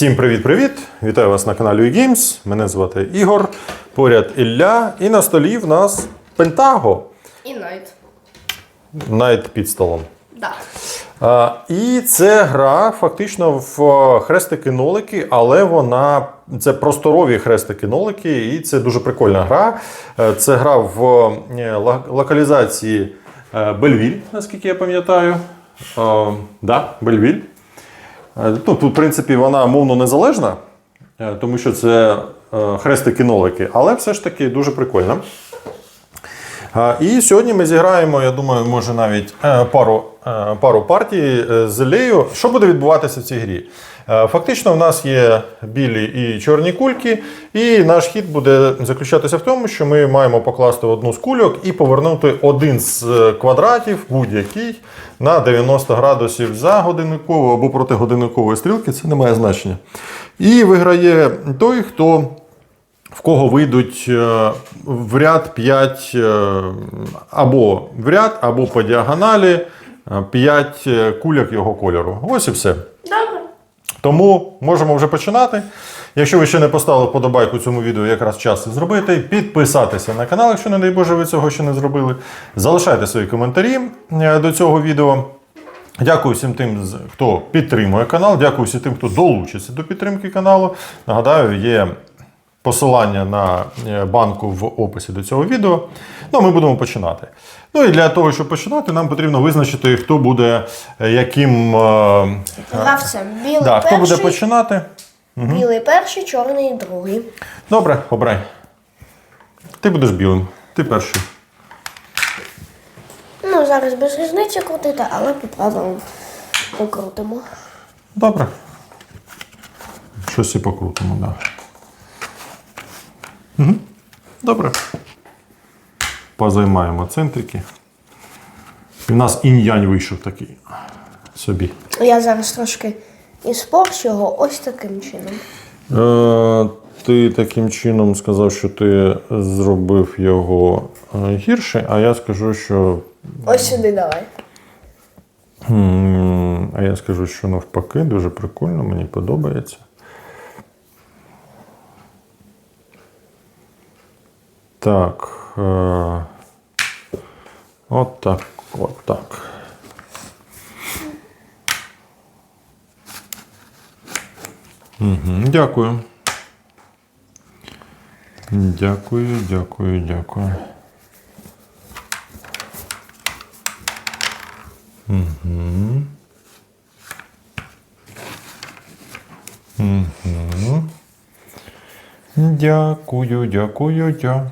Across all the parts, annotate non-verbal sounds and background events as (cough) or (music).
Всім привіт-привіт! Вітаю вас на каналі eGames. Мене звати Ігор. Поряд Ілля. І на столі в нас Пентаго. І Найт. Навіть під столом. Да. А, і це гра фактично в хрестики-нолики, але вона це просторові хрестики-нолики, і це дуже прикольна гра. Е, Це гра в е, локалізації е, Бельвіль, наскільки я пам'ятаю. Е, Да, Бельвіль. Е, Ну, в принципі, вона мовно незалежна, е, тому що це е, хрестики-нолики, але все ж таки дуже прикольна. І сьогодні ми зіграємо, я думаю, може навіть пару, пару партій з Іллею. Що буде відбуватися в цій грі? Е, Фактично, в нас є білі і чорні кульки, і наш хід буде заключатися в тому, що ми маємо покласти одну з кульок і повернути один з е, квадратів, будь-який, на 90 градусів за годинниковою або проти годинникової стрілки, це не має значення. І виграє той, хто в кого вийдуть е, в ряд 5 або в ряд, або по діагоналі 5 кульок його кольору. Ось і все. Тому можемо вже починати. Якщо ви ще не поставили вподобайку цьому відео, якраз час це зробити. Підписатися на канал, якщо, не дай Боже, ви цього ще не зробили. Залишайте свої коментарі е, до цього відео. Дякую всім тим, хто підтримує канал. Дякую всім тим, хто долучиться до підтримки каналу. Нагадаю, є посилання на е, банку в описі до цього відео. Ну, ми будемо починати. Ну і для того, щоб починати, нам потрібно визначити, хто буде е, яким. е, Гравцем. Білий Да, хто буде перший, починати? білий перший, чорний другий. Добре, обирай. Ти будеш білим. Ти перший. Ну, зараз без різниці крутити, але по правилам покрутимо. Добре. Щось і покрутимо, так. Да. Угу. Добре. Позаймаємо центрики. І в нас інь-янь вийшов такий. Собі. Я зараз трошки іспорчу його ось таким чином. Е, ти таким чином сказав, що ти зробив його е, гірше, а я скажу, що. Ось сюди давай. А я скажу, що навпаки, дуже прикольно, мені подобається. Так. Е, от так, от так. Угу, дякую. Дякую, дякую, дякую. Дякую, дякую, дякую.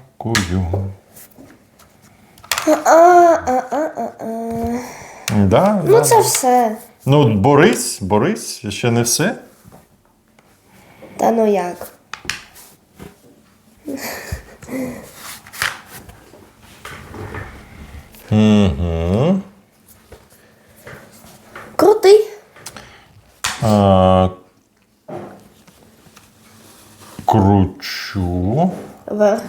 Да, Ну да. це все. Ну, Борис, Борис, ще не все. Та ну як? Угу. Крутий. А, кручу. Вер.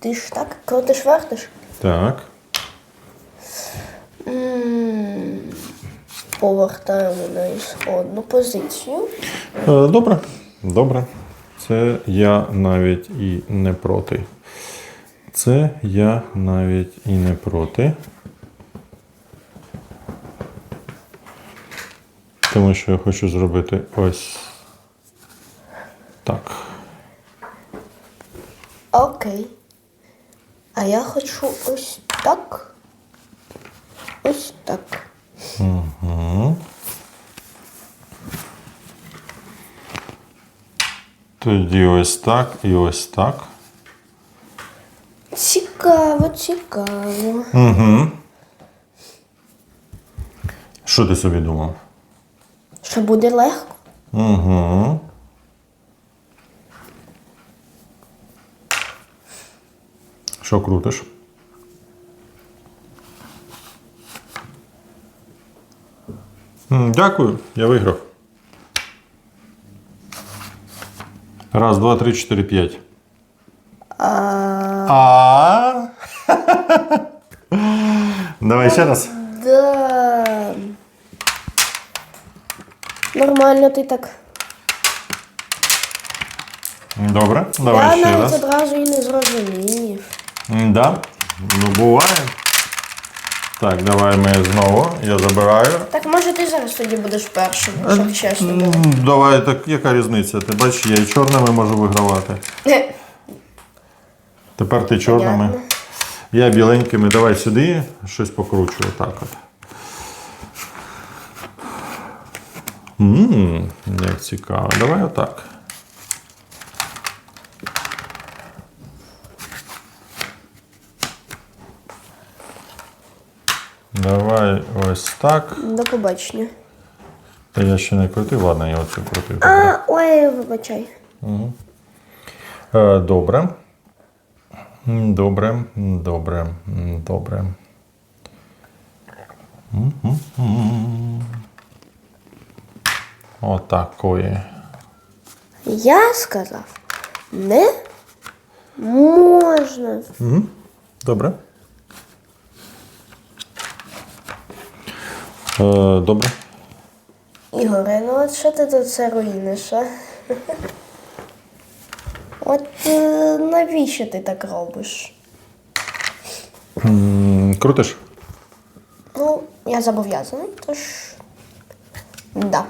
Ти ж так крутиш, вертиш. Так. М, Повертаємо на ісходну позицію. Е, Добре. Добре. Це я навіть і не проти. Це я навіть і не проти. Тому що я хочу зробити ось так. Окей. А я хочу ось так. Ось так. Тоді ось так і ось так. Цікаво, цікаво. Угу. Що ти собі думав? Що буде легко? Угу. Що крутиш? М, Дякую, я виграв. Раз, два, три, чотири, п'ять. А. (laughs) Давай ще раз. Да. Нормально ти так Добре, давай Я ще навіть раз. одразу і не зрозумів. Да? Ну, буває. Так, давай ми знову. Я забираю. Так може ти зараз тоді будеш першим, щоб чесно було. Давай, так яка різниця? Ти бачиш, я і чорними можу вигравати. Тепер ти чорними. Понятно. Я біленькими. Давай сюди, щось покручу. Отак от. Ммм, як цікаво. Давай отак. Давай ось так. До побачення. Та я ще не крутив, ладно, я оцю крутив. А, ой, вибачай. Е, Добре. Добре, добре, добре. Отакої. Я сказав, не можна. Добре. Добре. Ігоре, ну от що ти тут це руїниш, а? От е, навіщо ти так робиш? М, Крутиш? Ну, я зобов'язаний, тож. Да.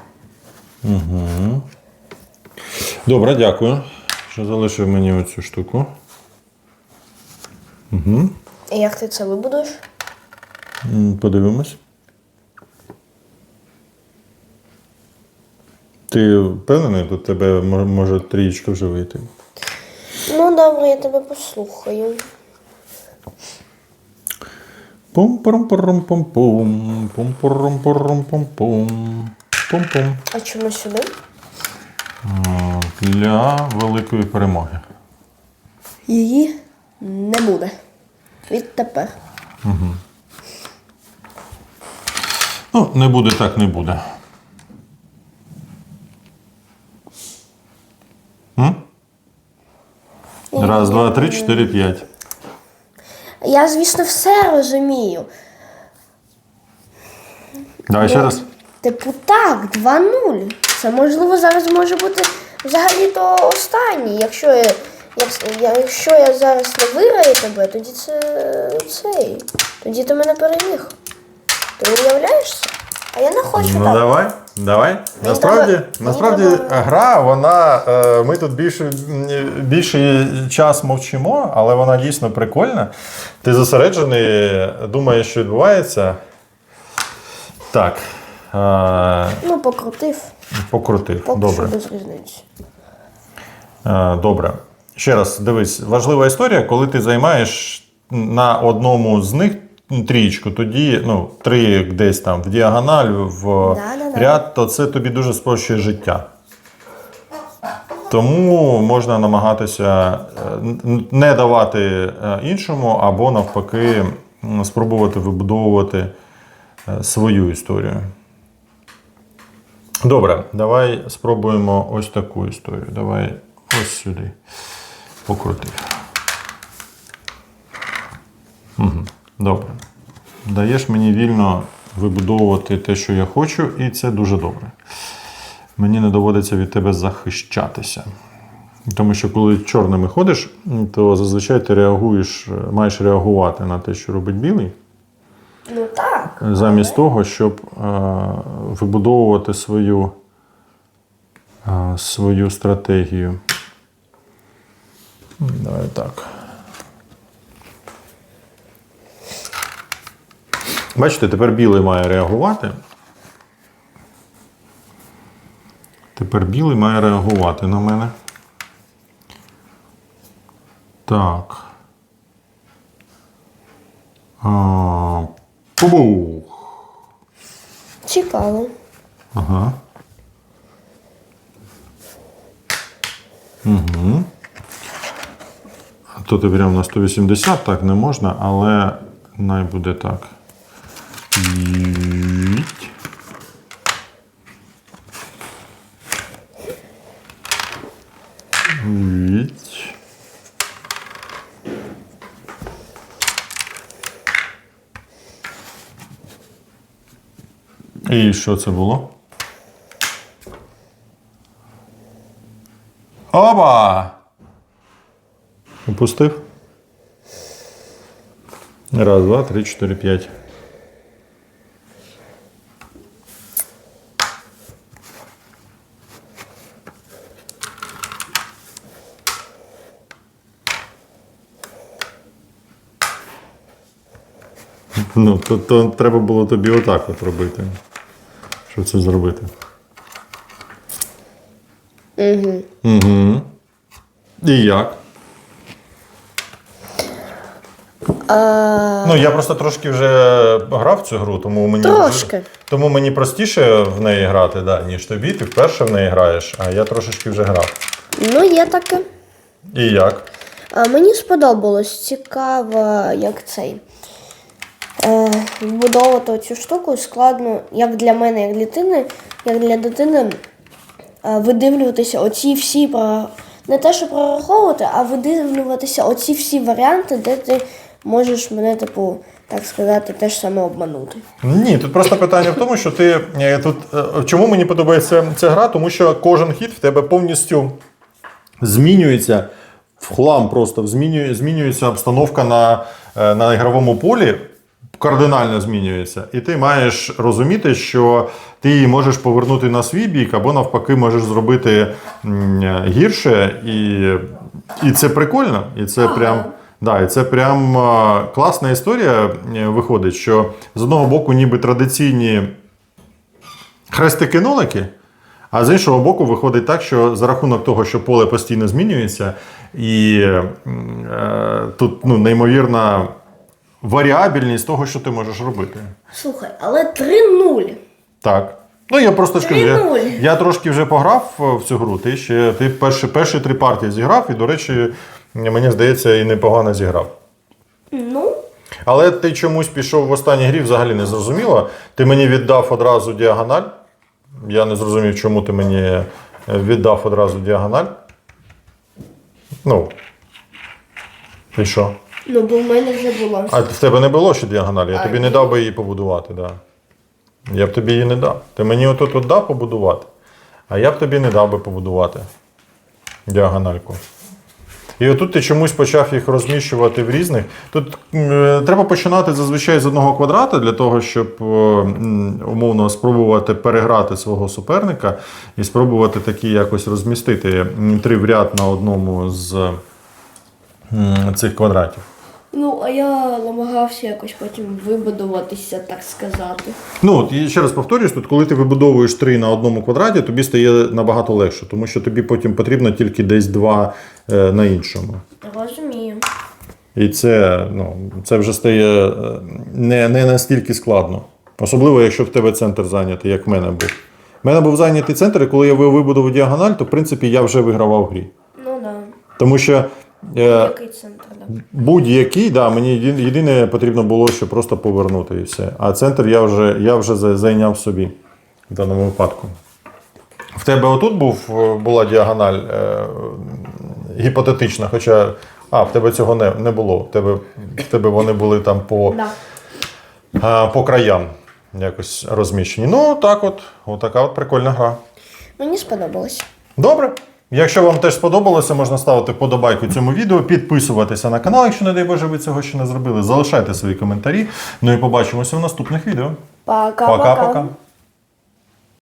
Добре, дякую, що залишив мені оцю штуку. І як ти це вибудуєш? М, Подивимось. Ти впевнений, до тебе може трієчка вже вийти? Ну, добре, я тебе послухаю. Пум-пум-пум-пум-пум, пум-пум-пум-пум-пум, пум-пум. А чому сюди? Для великої перемоги. Її не буде. Відтепер. Угу. Ну, не буде, так не буде. М? Раз, два, три, чотири, п'ять. Я, звісно, все розумію. Давай ще раз. Типу так, 2-0. Це можливо зараз може бути взагалі-то останній. Якщо я, я- якщо я зараз не виграю тебе, тоді це цей. Тоді ти мене переміг. Ти уявляєшся? А я не хочу Ну так. давай, давай. Насправді, треба- мені насправді треба- гра, вона. е, Ми тут більше, м, більший час мовчимо, але вона дійсно прикольна. Ти зосереджений, думаєш, що відбувається. Так. е, Ну, покрутив. Покрутив. Поки Добре. що без різниці. Е, Добре. Ще раз дивись, важлива історія, коли ти займаєш на одному з них трієчку, тоді ну, три десь там в діагональ, в Да-да-да. ряд, то це тобі дуже спрощує життя. Тому можна намагатися е, не давати е, іншому, або навпаки, м, спробувати вибудовувати е, свою історію. Добре, давай спробуємо ось таку історію. Давай ось сюди. Покрути. Угу. Добре. Даєш мені вільно вибудовувати те, що я хочу, і це дуже добре. Мені не доводиться від тебе захищатися. Тому що коли чорними ходиш, то зазвичай ти реагуєш, маєш реагувати на те, що робить білий Ну так. замість того, щоб е, вибудовувати свою, е, свою стратегію. Давай так. Бачите, тепер білий має реагувати. Тепер білий має реагувати на мене. Так. А, Пубух. Цікаво. Ага. Угу. Тут прямо на 180 так не можна, але най буде так. І що це було? Оба! Опустив. Раз, два, три, чотири, п'ять. Ну, то, то треба було тобі отак от робити. Щоб це зробити. Угу. Угу. І як? А, Ну, я просто трошки вже грав в цю гру, тому мені Трошки. вже- тому мені простіше в неї грати, да, ніж тобі. Ти вперше в неї граєш, а я трошечки вже грав. ну, є таке. І як? А, мені сподобалось цікаво, як цей. Вбудовувати цю штуку складно, як для мене, як дитини, як для дитини е, видивлюватися оці всі про не те, що прораховувати, а видивлюватися оці всі варіанти, де ти можеш мене, типу, так сказати, теж саме обманути. Ні, тут просто питання в тому, що ти е, тут. е, Чому мені подобається ця гра? Тому що кожен хід в тебе повністю змінюється в хлам просто змінює, змінюється обстановка на, на ігровому полі. Кардинально змінюється, і ти маєш розуміти, що ти її можеш повернути на свій бік, або навпаки, можеш зробити гірше, і, і це прикольно. І це прям Да, і це прям класна історія е, виходить, що з одного боку, ніби традиційні хрестики-нолики, а з іншого боку, виходить так, що за рахунок того, що поле постійно змінюється, і е, тут ну, неймовірна варіабельність того, що ти можеш робити. Слухай, але 3-0. Так. Ну, я просто ж кажу, я, я трошки вже пограв е, в цю гру. Ти ще ти перші, перші три партії зіграв, і, до речі, мені здається, і непогано зіграв. Ну, Але ти чомусь пішов в останній грі, взагалі не зрозуміло. Ти мені віддав одразу діагональ. Я не зрозумів, чому ти мені е, віддав одразу діагональ. Ну. І що? Ну бо в мене вже було. А в тебе не було ще діагоналі, я А, тобі не ні. дав би її побудувати, Да. Я б тобі її не дав. Ти мені отут от дав побудувати, а я б тобі не дав би побудувати діагональку. І отут ти чомусь почав їх розміщувати в різних. Тут м, треба починати зазвичай з одного квадрата для того, щоб е, м, умовно спробувати переграти свого суперника і спробувати такі якось розмістити м, три в ряд на одному з м, цих квадратів. Ну, а я намагався якось потім вибудуватися, так сказати. Ну, от, і ще раз повторюсь, тут, коли ти вибудовуєш три на одному квадраті, тобі стає набагато легше, тому що тобі потім потрібно тільки десь два е, на іншому. Розумію. І це, ну, це вже стає е, не, не настільки складно. Особливо, якщо в тебе центр зайнятий, як в мене був. В мене був зайнятий центр, і коли я вибудував діагональ, то в принципі я вже вигравав в грі. Ну да. Тому що е, Який центр. Будь-який, да, мені єдине потрібно було, що просто повернути і все. А центр я вже, я вже зайняв собі в даному випадку. В тебе отут був, е, була діагональ е, гіпотетична, хоча. А, в тебе цього не, не було. В тебе, в тебе вони були там по, Да. а, по краям якось розміщені. Ну, так от, отака от прикольна гра. Мені сподобалось. Добре. Якщо вам теж сподобалося, можна ставити подобайку цьому відео, підписуватися на канал, якщо, не дай Боже, ви цього ще не зробили. Залишайте свої коментарі. Ну і побачимося в наступних відео. Пока-пока.